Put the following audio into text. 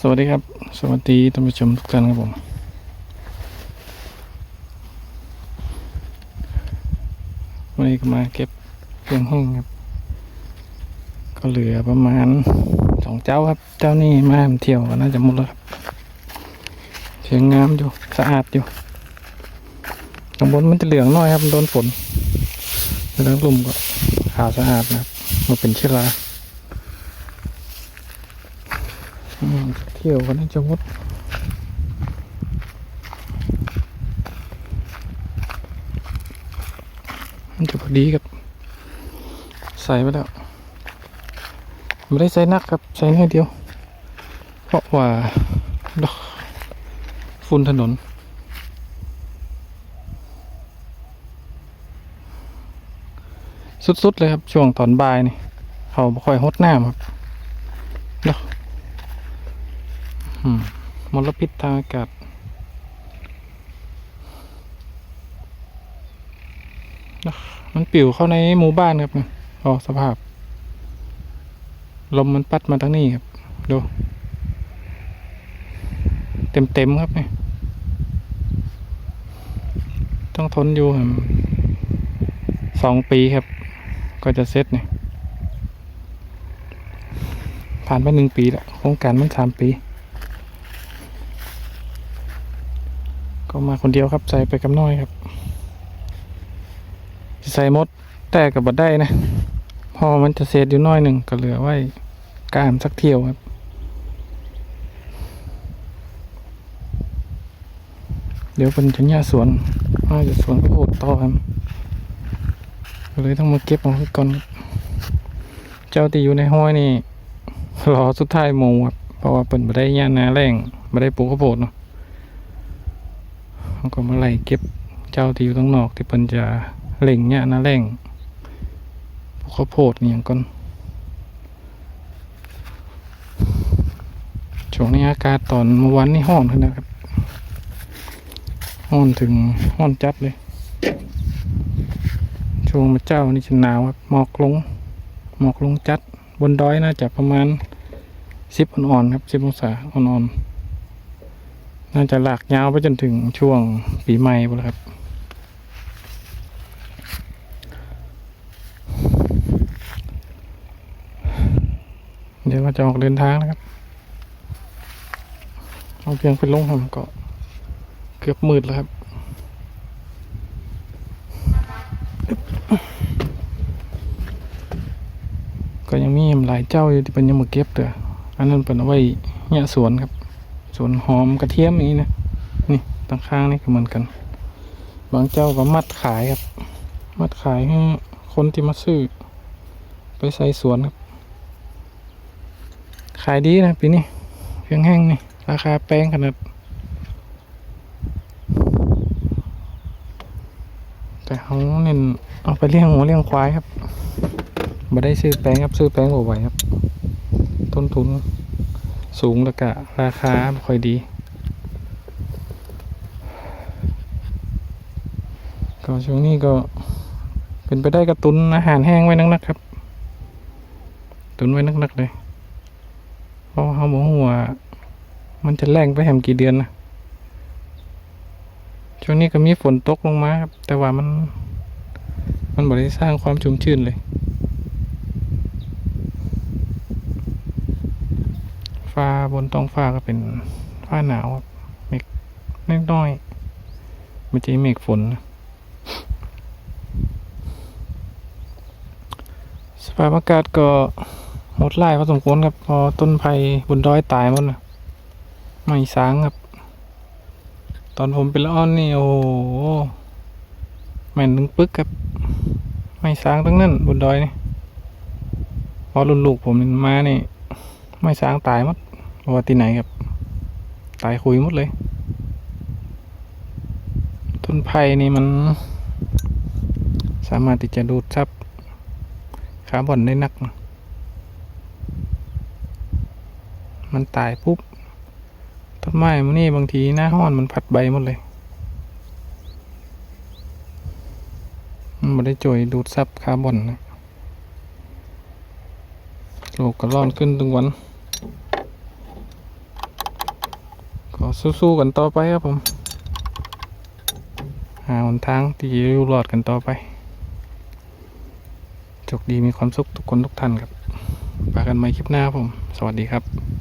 สวัสดีครับ สวัสดีท่านผู้ชมทุกท่านครับผม วันนี้ก็มาเก็บเครื่องห้องครับ ก็เหลือประมาณสองเจ้าครับ เจ้านี่มาเที่ยวก็น่าจะหมดแล้วครับเสียงงามอยู่สะอาดอยู่ข้างบนมันจะเหลืองน้อยครับโดนฝนแล้วกลุ่มก็ขาวสะอาดนะครับมันเป็นเชื้อรา อืม เที่ยวกันน่าจะหมดมันจะพอดีกับ ใส่ไปแล้ว ไม่ได้ใส่นักครับ ใส่น้อยเดียว เพราะว่าดอกฝุ่นถนนสุด ๆ เลยครับ ช่วงตอนบ่ายนี่ เขาค่อยฮดน้ำครับเนาะ มลพิษทางอากาศมันปิวเข้าในหมู่บ้านครับเนี่ยอ๋อสภาพ ลมมันปัดมาทางนี้ครับ ดู เต็มเต็มๆครับเนี่ยต้องทนอยู่ครับสองปีครับ ก็จะเสร็จเนี่ยผ่านไปหนึ่งปีแล้วโครงการมันสามปี ก็มาคนเดียวครับ ใส่ไปกับน้อยครับ ใส่มดแต่กับบดได้นะ พอมันจะเศษอยู่น้อยหนึ่งก็เหลือไว้กามสักเที่ยวครับเดี๋ยวเป็นชัญญาสวนมาจะสวนก็โอดต่อครับเลยต้องมาเก็บเอาไว้ก่อน เจ้าที่อยู่ในห้อยนี่รอสุดท้ายโมงครับเพราะว่าเป็นบ่ได้ย่านาแรงบ่ได้ปลูกข้าวโพดเนาะ เขาก็มาไล่เก็บเจ้าที่อยู่ข้งนอก ที่เพิ่นจะเล่งเนี่ยนะแร่งพวกข้าวโพดอหย่างก่อนช่วงนี้อากาศตอนเมื่อวันนี้ห้อนขึ้นนะครับห้อนถึงห้อนจัดเลย ช่วงมาเจ้านี่จะหนาวครับหมอกลงหมอกลงจัด บนดอยน่าจะประมาณสิบอ่อนๆครับสิบองศาอ่อนๆ น่าจะลากยาวไปจนถึงช่วงปีใหม่ไปแล้วครับ เดี๋ยวก็จะออกเดินทางนะครับ เอาเพียงไปลงผมก็เกือบมืดแล้วครับก็ยังมีหลายเจ้าอยู่ที่เป็นยังมาเก็บเด้ออันนั้นเป็นเอาไว้เนี่ยสวนครับ ส่วนหอมกระเทียมอย่างนี้นะ นี่ตั้งข้างนี่ก็เหมือนกัน บางเจ้าก็มัดขายครับ มัดขายให้คนที่มาซื้อ ไปใส่สวนครับ ขายดีนะปีนี้เพียงแห้งนี่ ราคาแป้งขนาดแต่เขาเน้นเอาไปเลี้ยงหมูเลี้ยงควายครับม่ได้ซื้อแป้งครับซื้อแป้งบ่ไหวครับ ต้นทุน สูงแล้วก็ราคาไม่ค่อยดี ก็ช่วงนี้ก็เป็นไปได้กระตุนอาหารแห้งไว้นักๆครับ ตุนไว้นักๆเลยเพราะเขาบอกว่ามันจะแรงไปแหมกี่เดือนนะช่วงนี้ก็มีฝนตกลงมาครับ แต่ว่ามัน มันบ่ได้สร้างความชุ่มชื่นเลย ฟ้าบนท้องฟ้าก็เป็นฟ้าหนาวครับเมฆน้อยๆไม่ใช่เมฆฝนนะสภาพอากาศก็หดร้ายพอสมควรครับ พอต้นไผ่บนดอยตายหมดนะไม่สางครับ ตอนผมเป็นละอ่อนนี่ โอ้โหแม่นหนึ่งปึกครับ ไม่สางทั้งนั้นบนดอยนี่พอรุ่นลูกผมมานี่ ไม่สางตายหมด เพราะว่าที่ไหนครับ ตายคุยหมดเลย ต้นไผ่นี่มัน สามารถที่จะดูดซับคาร์บอนได้นัก มันตายปุ๊บ ต้นไม้มันนี่บางทีหน้าห้อนมันผัดใบหมดเลย มันไม่ได้จ่วยดูดซับคาร์บอนนะโลกก็ร้อนขึ้นทุกวัน สู้ๆกันต่อไปครับผมหาหนทางที่จะอยู่รอดกันต่อไปโชคดีมีความสุขทุกคนทุกท่านครับพากันใหม่คลิปหน้าครับผม สวัสดีครับ